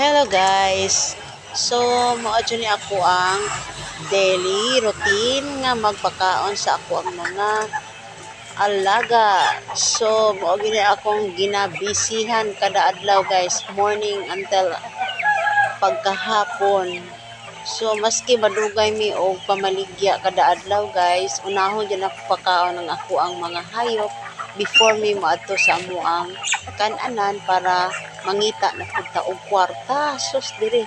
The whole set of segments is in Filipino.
Hello guys. So, mao ni ako ang daily routine nga magpakaon sa ako ang mga alaga. So, mao gini akong ginabisihan kada adlaw guys, morning until pagkahapon. So, maski madugay mi og pamaligya kada adlaw guys, unahon dyan ako pakaon ng ako ang mga hayop before mi maadto sa amo ang kananan para mangita na punta og kwarta. Sus dire.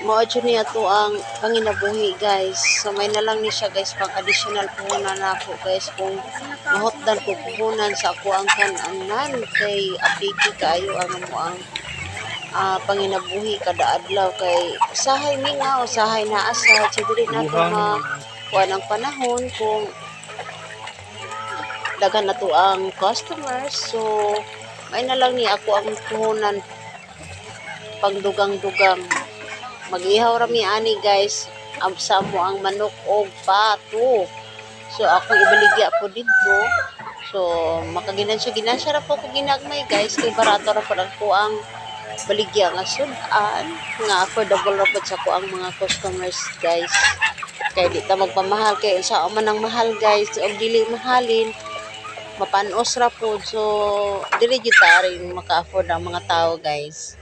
Mao niya to ang panginabuhi guys. So may na lang ni siya guys pang additional puhunan na ako guys kung mahotdan ko puhunan sa ako ang kananan kay apiki kayo ang mo ang ah, panginabuhi kada adlaw kay usahay mi nga usahay na asa dili na to ma kuha ng panahon kung dagan na to ang customers so may na lang ni ako ang puhunan. Pangdugang-dugang. Mag-ihaw rami ani guys. Absa mo ang manok o pato so ako ibaligya po dito. So makaginansya ginansya ra po ko ginagmay guys. Kay barato ra po ang ko ang baligya nga sudan nga affordable ra po sa ko ang mga customers guys. Kay di ta magpamahal kay sa man ang mahal guys. Og dili mahalin mapanos ra po. So dili gyud ta maka-afford ang mga tao guys